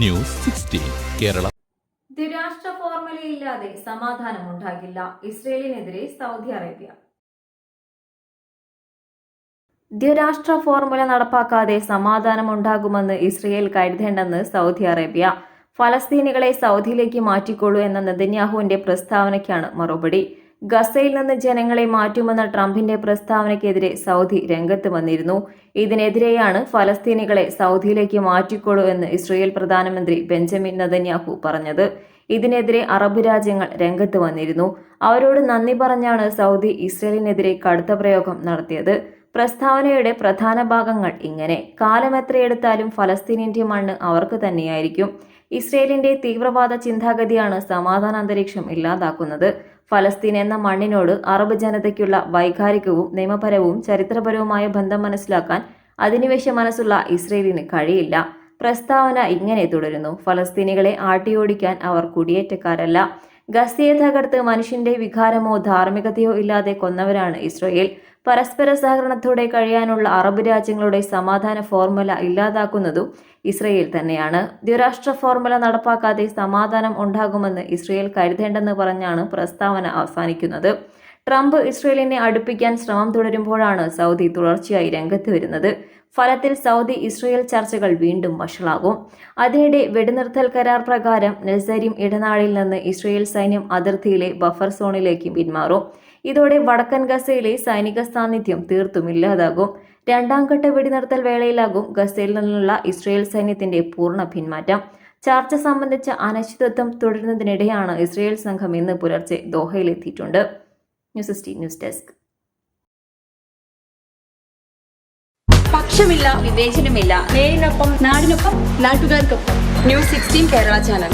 News sixteen Kerala. ദ്വിരാഷ്ട്ര ഫോർമുലയില്ലാതെ സമാധാനമുണ്ടാകില്ല ഇസ്രയേലിനെതിരെ സൗദി അറേബ്യ. ദ്വിരാഷ്ട്ര ഫോർമുല നടപ്പാക്കാതെ സമാധാനമുണ്ടാകുമെന്ന് ഇസ്രയേൽ കരുതേണ്ടെന്ന് സൗദി അറേബ്യ. ഫലസ്തീനികളെ സൗദിയിലേക്ക് മാറ്റിക്കൊള്ളൂ എന്ന നെതന്യാഹുവിന്റെ പ്രസ്താവനയ്ക്കാണ് മറുപടി. ഗസയിൽ നിന്ന് ജനങ്ങളെ മാറ്റുമെന്ന ട്രംപിന്റെ പ്രസ്താവനയ്ക്കെതിരെ സൗദി രംഗത്ത് വന്നിരുന്നു. ഇതിനെതിരെയാണ് ഫലസ്തീനികളെ സൗദിയിലേക്ക് മാറ്റിക്കൊള്ളൂ എന്ന് ഇസ്രയേൽ പ്രധാനമന്ത്രി ബെഞ്ചമിൻ നദന്യാഹു പറഞ്ഞത്. ഇതിനെതിരെ അറബ് രാജ്യങ്ങൾ രംഗത്ത് വന്നിരുന്നു. അവരോട് നന്ദി പറഞ്ഞാണ് സൗദി ഇസ്രയേലിനെതിരെ കടുത്ത പ്രയോഗം നടത്തിയത്. പ്രസ്താവനയുടെ പ്രധാന ഭാഗങ്ങൾ ഇങ്ങനെ. കാലം എത്രയെടുത്താലും ഫലസ്തീനിന്റെ മണ്ണ് അവർക്ക് തന്നെയായിരിക്കും. ഇസ്രയേലിന്റെ തീവ്രവാദ ചിന്താഗതിയാണ് സമാധാന അന്തരീക്ഷം ഇല്ലാതാക്കുന്നത്. ഫലസ്തീൻ എന്ന മണ്ണിനോട് അറബ് ജനതയ്ക്കുള്ള വൈകാരികവും നിയമപരവും ചരിത്രപരവുമായ ബന്ധം മനസ്സിലാക്കാൻ അധിനിവേശ മനസ്സുള്ള ഇസ്രയേലിന് കഴിയില്ല. പ്രസ്താവന ഇങ്ങനെ തുടരുന്നു. ഫലസ്തീനികളെ ആട്ടിയോടിക്കാൻ അവർ കുടിയേറ്റക്കാരല്ല. ഗസയെ തകർത്ത് മനുഷ്യന്റെ വികാരമോ ധാർമ്മികതയോ ഇല്ലാതെ കൊന്നവരാണ് ഇസ്രയേൽ. പരസ്പര സഹകരണത്തോടെ കഴിയാനുള്ള അറബ് രാജ്യങ്ങളുടെ സമാധാന ഫോർമുല ഇല്ലാതാക്കുന്നതും ഇസ്രയേൽ തന്നെയാണ്. ദ്വിരാഷ്ട്ര ഫോർമുല നടപ്പാക്കാതെ സമാധാനം ഉണ്ടാകുമെന്ന് ഇസ്രയേൽ കരുതേണ്ടെന്ന് പറഞ്ഞാണ് പ്രസ്താവന അവസാനിക്കുന്നത്. ട്രംപ് ഇസ്രയേലിനെ അടുപ്പിക്കാൻ ശ്രമം തുടരുമ്പോഴാണ് സൗദി തുടർച്ചയായി രംഗത്ത് വരുന്നത്. ഫലത്തിൽ സൗദി ഇസ്രയേൽ ചർച്ചകൾ വീണ്ടും വഷളാകും. അതിനിടെ വെടിനിർത്തൽ കരാർ പ്രകാരം നെസരിം ഇടനാഴിയിൽ നിന്ന് ഇസ്രയേൽ സൈന്യം അതിർത്തിയിലെ ബഫർ സോണിലേക്ക് പിന്മാറും. ഇതോടെ വടക്കൻ ഗസയിലെ സൈനിക സാന്നിധ്യം തീർത്തും ഇല്ലാതാകും. രണ്ടാം ഘട്ട വെടിനിർത്തൽ വേളയിലാകും ഗസയിൽ നിന്നുള്ള ഇസ്രയേൽ സൈന്യത്തിന്റെ പൂർണ പിന്മാറ്റം. ചർച്ച സംബന്ധിച്ച അനിശ്ചിതത്വം തുടരുന്നതിനിടെയാണ് ഇസ്രയേൽ സംഘം ഇന്ന് പുലർച്ചെ ദോഹയിലെത്തിയിട്ടുണ്ട്. ന്യൂസ് എസ്റ്റീൻ ന്യൂസ് ഡെസ്ക് പക്ഷമില്ല വിവേചനമില്ല നേരിനൊപ്പം നാടിനൊപ്പം നാട്ടുകാർക്കൊപ്പം ന്യൂസ് സിക്സ്റ്റീൻ കേരള ചാനൽ